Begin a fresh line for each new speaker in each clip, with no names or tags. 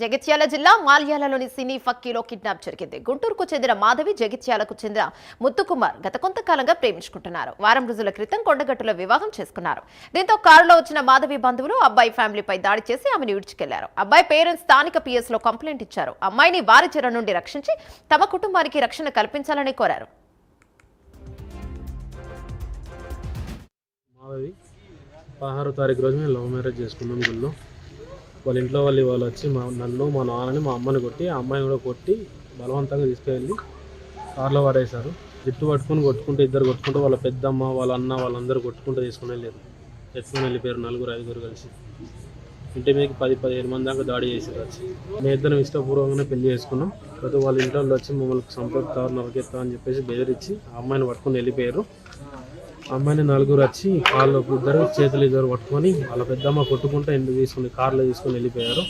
జగిత్యాల జిల్లా మాల్యాలలోని సినీ ఫక్కీలో కిడ్నాప్ జరిగింది. గుంటూరుకు చెందిన మాధవి జగిత్యాలకు చెందిన ముత్తుకుమార్ గత కొంతకాలంగా ప్రేమించుకుంటున్నారు. వారం రోజుల క్రితం కొండగట్టులో వివాహం చేసుకున్నారు. దీంతో కారులో వచ్చిన మాధవి బంధువులు అబ్బాయి ఫ్యామిలీపై దాడి చేసి ఆమెను విడిచికెళ్ళారు. అబ్బాయి పేరెంట్స్ స్థానిక పిఎస్లో కంప్లైంట్ ఇచ్చారు. అమ్మాయిని వారి చెర నుండి రక్షించి తమ కుటుంబానికి రక్షణ కల్పించాలని కోరారు.
పదహారు తారీఖు రోజు మేము లవ్ మ్యారేజ్ చేసుకున్నాం గుళ్ళో వాళ్ళ ఇంట్లో వాళ్ళు వాళ్ళు వచ్చి మా నన్ను మా నాన్నని మా అమ్మని కొట్టి ఆ అమ్మాయిని కూడా కొట్టి బలవంతంగా తీసుకెళ్ళి కార్లో పడేశారు. జుట్టు పట్టుకొని కొట్టుకుంటూ ఇద్దరు కొట్టుకుంటూ వాళ్ళ పెద్దమ్మ వాళ్ళ అన్న వాళ్ళందరూ కొట్టుకుంటూ తీసుకుని వెళ్ళారు. ఎత్తుకుని వెళ్ళిపోయారు నలుగురు ఐదుగురు కలిసి. ఇంటి మీదకి పది పదిహేను మంది దాకా దాడి చేశారు వచ్చి. మేము ఇద్దరం ఇష్టపూర్వకంగానే పెళ్ళి చేసుకున్నాం. కాకపోతే వాళ్ళ ఇంట్లో వాళ్ళు వచ్చి మమ్మల్ని సంపత్తారు నరకెత్తా అని చెప్పేసి బెదిరించి ఆ అమ్మాయిని పట్టుకొని వెళ్ళిపోయారు. అమ్మాయిని నలుగురు వచ్చి వాళ్ళు ఇద్దరు చేతులు ఇద్దరు పట్టుకొని వాళ్ళ పెద్దమ్మ కొట్టుకుంటే ఎందుకు తీసుకుని కార్లో తీసుకొని వెళ్ళిపోయారు.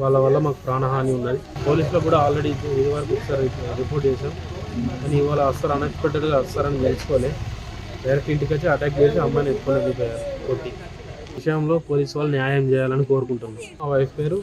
వాళ్ళ వల్ల మాకు ప్రాణహాని ఉన్నది. పోలీసులో కూడా ఆల్రెడీ ఇదివరకు ఒకసారి రిపోర్ట్ చేశాం కానీ ఇవాళ వస్తారు అన్ఎక్స్పెక్టెడ్గా వస్తారని తెలుసుకోలే డైరెక్ట్ ఇంటికి వచ్చి అటాక్ చేసి అమ్మాయిని ఎత్తుకొని వెళ్ళిపోయారు కొట్టి. విషయంలో పోలీసు వాళ్ళు న్యాయం చేయాలని కోరుకుంటున్నాం. ఆ వైఫ్ పేరు